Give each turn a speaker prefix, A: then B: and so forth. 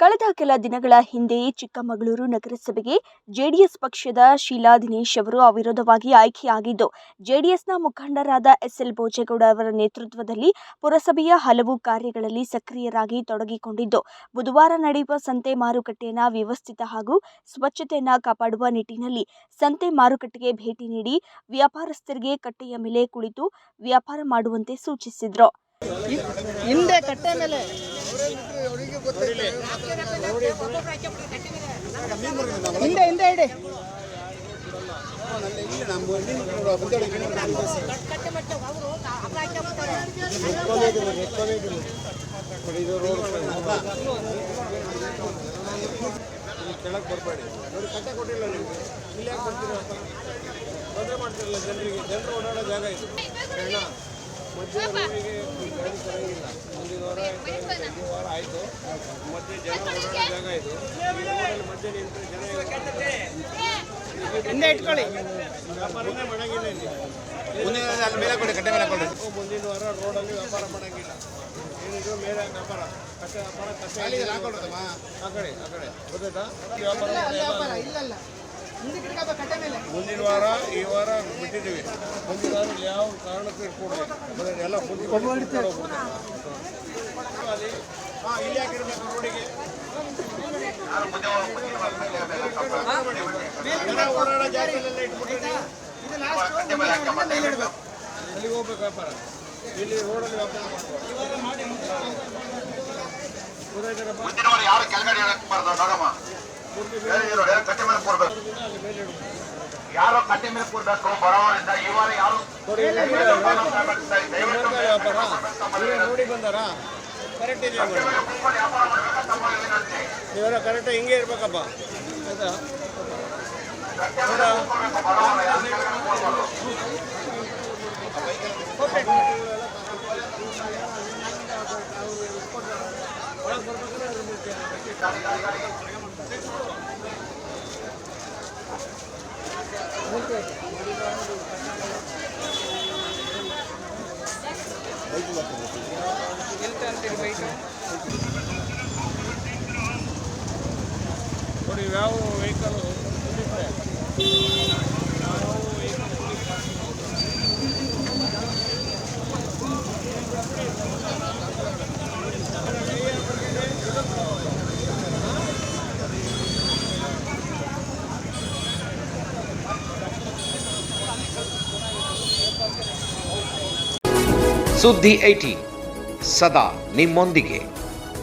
A: ಕಳೆದ ಕೆಲ ದಿನಗಳ ಹಿಂದೆಯೇ ಚಿಕ್ಕಮಗಳೂರು ನಗರಸಭೆಗೆ ಜೆಡಿಎಸ್ ಪಕ್ಷದ ಶೀಲಾ ದಿನೇಶ್ ಅವರು ಅವಿರೋಧವಾಗಿ ಆಯ್ಕೆಯಾಗಿದ್ದು, ಜೆಡಿಎಸ್ನ ಮುಖಂಡರಾದ ಎಸ್ಎಲ್ ಭೋಜೇಗೌಡ ಅವರ ನೇತೃತ್ವದಲ್ಲಿ ಪುರಸಭೆಯ ಹಲವು ಕಾರ್ಯಗಳಲ್ಲಿ ಸಕ್ರಿಯರಾಗಿ ತೊಡಗಿಕೊಂಡಿದ್ದು, ಬುಧವಾರ ನಡೆಯುವ ಸಂತೆ ಮಾರುಕಟ್ಟೆಯನ್ನು ವ್ಯವಸ್ಥಿತ ಹಾಗೂ ಸ್ವಚ್ಛತೆಯನ್ನು ಕಾಪಾಡುವ ನಿಟ್ಟಿನಲ್ಲಿ ಸಂತೆ ಮಾರುಕಟ್ಟೆಗೆ ಭೇಟಿ ನೀಡಿ ವ್ಯಾಪಾರಸ್ಥರಿಗೆ ಕಟ್ಟೆಯ ಮೇಲೆ ಕುಳಿತು ವ್ಯಾಪಾರ ಮಾಡುವಂತೆ ಸೂಚಿಸಿದರು.
B: ಹಿಂದೆ ಕಟ್ಟೆ ಮೇಲೆ. ಹಿಂದೆ ಹಿಂದೆ ಇಡಿ.
C: ಕೆಳಗೆ ಬರಬೇಡಿ ನೋಡಿ ಕಟ್ಟೆ ಕೊಟ್ಟಿಲ್ಲ ನೀವು ಇಲ್ಲಿ ಯಾಕೆ ಬರ್ತೀರಾ ತೊಂದರೆ ಮಾಡ್ತಿರಲ್ಲ ಜನರಿಗೆ ಜನರು ಓಡಾಡೋ ಜಾಗ ಇದು. ಮಧ್ಯೆ ರೋಡಿಗೆ ಗಾಡಿ ತರಂಗಿಲ್ಲ ಮುಂದಿನ ವಾರ ಈ ವಾರ ಆಯಿತು. ಮಧ್ಯೆ ಜನ ಓಡಾಡೋ ಜಾಗ ಇದು. ಮಧ್ಯೆ ನಿಂತು ಜನ
B: ಹಿಂದೆ ಇಟ್ಕೊಳ್ಳಿ.
C: ವ್ಯಾಪಾರನೇ ಮಾಡಂಗಿಲ್ಲ ಇಲ್ಲಿ.
D: ಮುಂದಿನ ಅಲ್ಲಿ ಮೇಲೆ ಕೊಡಿ ಕಟ್ಟೆ ಮೇಲೆ ಕೊಡಿ.
C: ಮುಂದಿನ ವಾರ ರೋಡಲ್ಲಿ ವ್ಯಾಪಾರ ಮಾಡಂಗಿಲ್ಲ. ಏನಿದ್ರು ಮೇಲೆ ವ್ಯಾಪಾರ. ಕಟ್ಟೆ ವ್ಯಾಪಾರ ಕಟ್ಟೆ ಆ ಕಡೆ ಆ ಕಡೆ. ಗೊತ್ತಾಯ್ತಾ? ವ್ಯಾಪಾರ
B: ಇಲ್ಲಲ್ಲ
C: ಮುಂದಿನ ವಾರ ಈ ವಾರ ಬಿಟ್ಟಿದ್ದೀವಿ. ಮುಂದಿನ ವಾರ ಯಾವ ಕಾರಣಕ್ಕೂ ಇಟ್ಕೊಡ್ಬೇಕು ಎಲ್ಲ ಮುಂದಿನ ಅಲ್ಲಿ ಹಾಂ ಇಲ್ಲಿ ಹಾಕಿರ್ಬೇಕು ರೋಡಿಗೆ ಜನ ಓಡಾಡೋ ಜಾಗದಲ್ಲೆಲ್ಲ ಇಟ್ಬಿಟ್ರೆ
B: ಇದು ಲಾಸ್ಟ್ ಮೇಲೆ ಇಡಬೇಕು
C: ಅಲ್ಲಿಗೆ ಹೋಗ್ಬೇಕು ವ್ಯಾಪಾರ ಇಲ್ಲಿ ರೋಡಲ್ಲಿ ವ್ಯಾಪಾರ ಮಾಡ್ಬೋದು ಗೊತ್ತಾಯ್ತಾರಪ್ಪ
D: ಮುಂದಿನವರು ಯಾರು ಕೆಳಗಡೆ ಇಡಕ್ಬಾರ್ದು ನೋಡಮ್ಮ ಹೇಳಿ ನೋಡಿ ಕಟ್ಟೆ ಮೇಲೆ ಕೂರ್ಬೇಕು
C: ಅಲ್ಲಿ ಮೇಲೆ ಇಡ್ಬೇಕು
D: ಯಾರು ಕಟ್ಟೆ ಮೇಲೆ ಕೂರ್ಬೇಕು ಬರೋವರಿಂದ ಈ ವಾರ ಯಾರು ದಯವಿಟ್ಟು
C: ವ್ಯಾಪಾರ ಇವರೇ ನೋಡಿ ಬಂದಾರಾ ಕರೆಕ್ಟ್ ಇದೆಯಾ ಮೇಡಮ್ ನೀವೆಲ್ಲ ಕರೆಕ್ಟಾಗಿ ಹಿಂಗೆ ಇರ್ಬೇಕಪ್ಪ ಆಯ್ತಾ ಹೌದಾ? ನೋಡಿ ಯಾವ ವೆಹಿಕಲ್
E: ಸುದ್ದಿ ಐಟಿ ಸದಾ ನಿಮ್ಮೊಂದಿಗೆ